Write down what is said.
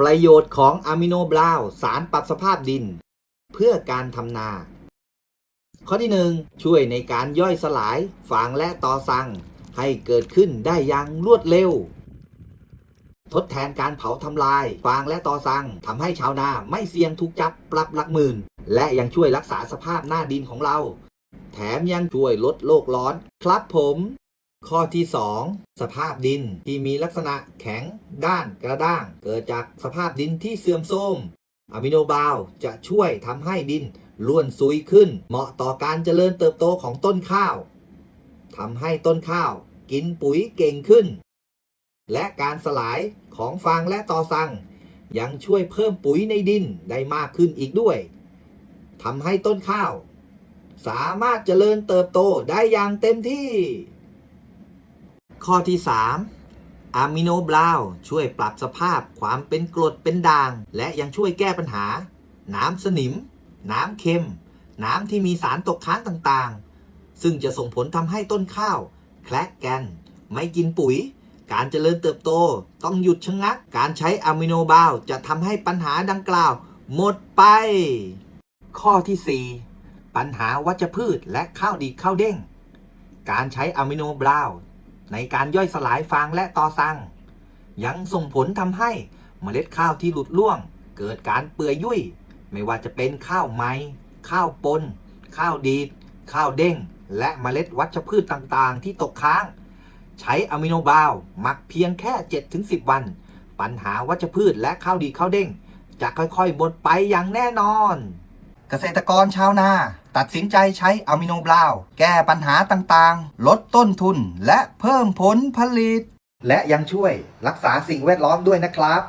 ประโยชน์ของอะมิโนบราวสารปรับสภาพดิน เพื่อการทำนา ข้อที่ 1 ช่วยในการย่อยสลายฟางและตอสัง ให้เกิดขึ้นได้อย่างรวดเร็ว ทดแทนการเผาทำลายฟางและตอสังทำให้ชาวนาไม่เสี่ยงถูกจับปรับหลักหมื่น และยังช่วยรักษาสภาพหน้าดินของเรา แถมยังช่วยลดโลกร้อน ครับผม ข้อที่ 2 สภาพดินที่มีลักษณะแข็ง ด้านกระด้าง เกิดจากสภาพดินที่เสื่อมโทรมอะมิโนบาวจะช่วยทำให้ดินร่วนซุยขึ้น เหมาะต่อการเจริญเติบโตของต้นข้าวทำให้ต้นข้าวกินปุ๋ยเก่งขึ้น และการสลายของฟางและตอสัง ยังช่วยเพิ่มปุ๋ยในดินได้มากขึ้นอีกด้วยทำให้ต้นข้าว สามารถเจริญเติบโตได้อย่างเต็มที่ ข้อที่ 3อะมิโนบราวช่วยปรับสภาพความเป็นกรดเป็นด่าง และยังช่วยแก้ปัญหา น้ำสนิม น้ำเค็ม น้ำที่มีสารตกค้างต่างๆ ซึ่งจะส่งผลทำให้ต้นข้าว แคละแกน ไม่กินปุ๋ย การเจริญเติบโตต้องหยุดชะงัก การใช้อะมิโนบราวจะทำให้ปัญหาดังกล่าว หมดไป ข้อที่ 4 ปัญหาวัชพืชและข้าวดีข้าวเด้ง การใช้อะมิโนบราว ในการย่อยสลายฟางและตอสัง ยังส่งผลทำให้เมล็ดข้าวที่หลุดร่วง เกิดการเปื่อยยุ่ย ไม่ว่าจะเป็นข้าวไม้ข้าวปน ข้าวดีด ข้าวเด้ง และเมล็ดวัชพืชต่างๆ ที่ตกค้าง ใช้อะมิโนบาวหมักเพียงแค่ 7-10 วัน ปัญหาวัชพืชและข้าวดีข้าวเด้ง จะค่อยๆหมดไปอย่างแน่นอน เกษตรกรชาวนา ตัดสินใจใช้อะมิโนบราว แก้ปัญหาต่างๆ ลดต้นทุนและเพิ่มผลผลิต และยังช่วยรักษาสิ่งแวดล้อมด้วยนะครับ